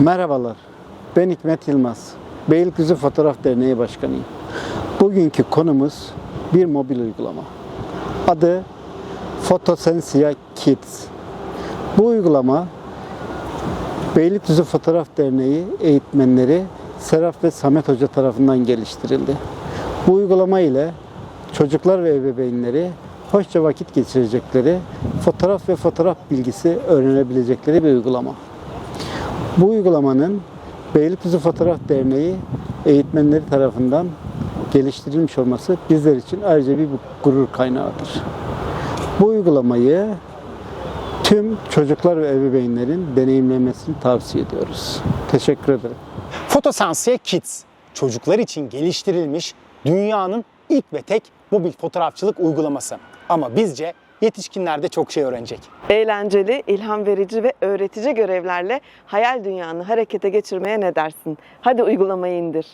Merhabalar, ben Hikmet Yılmaz. Beylikdüzü Fotoğraf Derneği Başkanıyım. Bugünkü konumuz bir mobil uygulama. Adı Fotosensia Kids. Bu uygulama Beylikdüzü Fotoğraf Derneği eğitmenleri Serap ve Samet Hoca tarafından geliştirildi. Bu uygulama ile çocuklar ve ebeveynleri hoşça vakit geçirecekleri, fotoğraf ve fotoğraf bilgisi öğrenebilecekleri bir uygulama. Bu uygulamanın Beylikdüzü Fotoğraf Derneği eğitmenleri tarafından geliştirilmiş olması bizler için ayrıca bir gurur kaynağıdır. Bu uygulamayı tüm çocuklar ve ebeveynlerin deneyimlemesini tavsiye ediyoruz. Teşekkür ederim. Fotosensiye Kids, çocuklar için geliştirilmiş dünyanın ilk ve tek mobil fotoğrafçılık uygulaması. Ama bizce yetişkinler de çok şey öğrenecek. Eğlenceli, ilham verici ve öğretici görevlerle hayal dünyanı harekete geçirmeye ne dersin? Hadi uygulamayı indir.